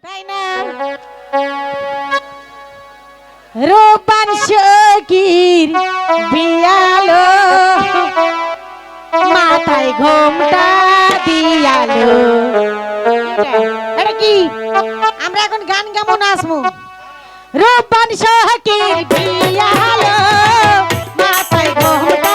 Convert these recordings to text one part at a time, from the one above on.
তাই না? রূপান শকির বিয়ালো, মাথায় ঘোমটা দিয়ালো। এটা কি? আমরা এখন গান গামো নাচমু রূপান শকির বিয়ালো, মাথায় ঘোমটা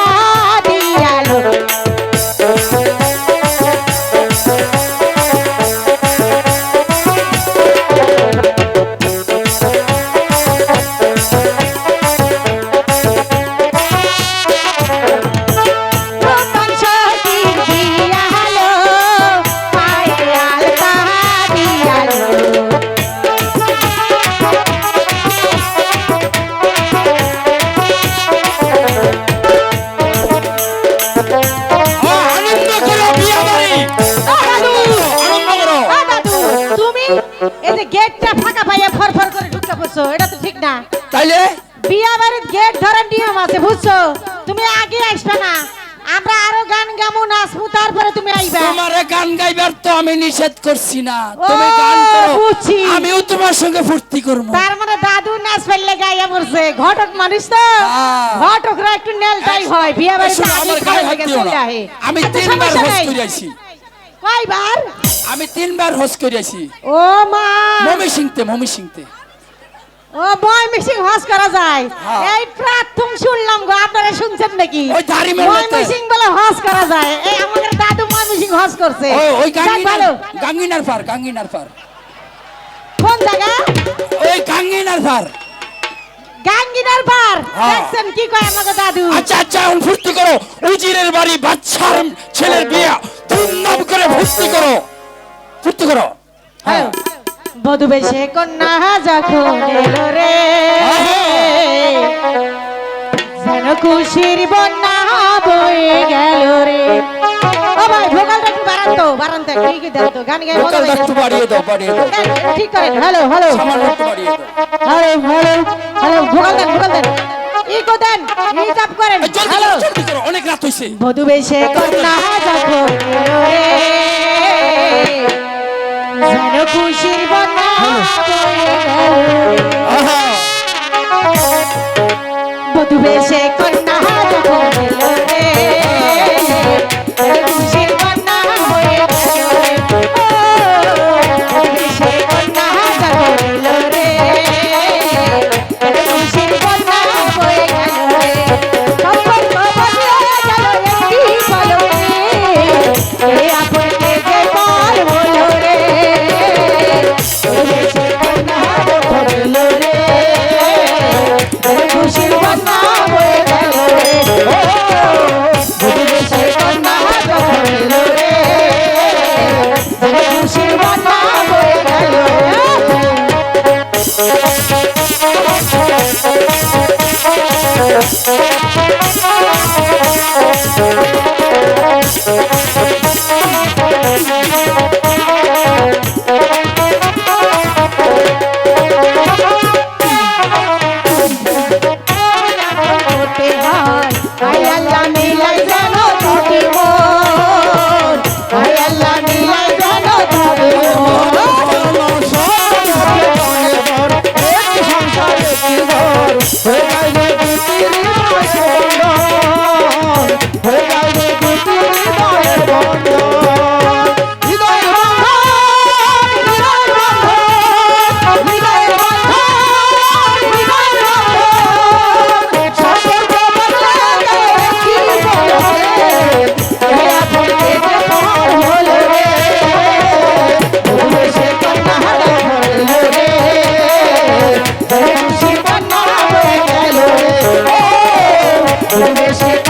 না। তাইলে? বিয়া বাড়ির গেট ধরার নিয়ম আছে বুঝছ? তুমি আগে আসবে না। আমরা আরও গান গামু নাচবো তারপরে তুমি আইবা। তোমারে গান গাইবার তো আমি নিষেধ করছি না। তুমি গান করো। বুঝছি। আমিও তোমার সঙ্গে ফুর্তি করব। তার মানে দাদু নাচ ফেললে গাইয়া পড়ছে ঘটক মানুষ তো। হ্যাঁ। ঘটকরা একটু নেল নেলটাই হয়। বিয়া বাড়িতে আমার গায়ে হাত দিও না। আহে। আমি তিনবার সমস্যা হোস। করে আইছি কয়বার? আমি তিনবার হোস করে আইছি ও মা। মমি সিংতে মমি সিংতে। ও বয় মিশিং হস করা যায়। হ্যাঁ। এই প্রথম শুনলাম গো আপনারা শুনছেন নাকি? বয় মিশিং বলে হস করা যায়। এই আমাদের দাদু বয় মিশিং হস করছে। ওই গাঙ্গিনার পার গাঙ্গিনার পার। কোন জায়গা? ওই গাঙ্গিনার পার। গাঙ্গিনার বার হ্যাঁ। দেখছেন কি কয় আমাকে দাদু? আচ্ছা আচ্ছা এখন ফুর্তি করো। উজিরের বাড়ি বাচ্চার ছেলের বিয়ে। ধুমধাম করে ফুর্তি করো। ফুর্তি করো। হ্যাঁ। বধু বেশে কন্যা যখন এলো রে। যেন খুশির বন্যা বয়ে গেল রে। ও ভাই ভোকালটা একটু বাড়ান তো বাড়ান তো একটু কি তো গান একটু বাড়িয়ে দাও বাড়িয়ে দাও। ঠিক করেন হ্যালো হ্যালো। সামান্য একটু বাড়িয়ে দাও। হ্যালো হ্যালো হ্যালো ভোকাল দেন ভোকাল দেন। ইকো দেন রিজার্ভ করেন হ্যালো। অনেক রাত হইছে। বধু বেশে কন্যা যখন এলো রে।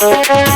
Thank you.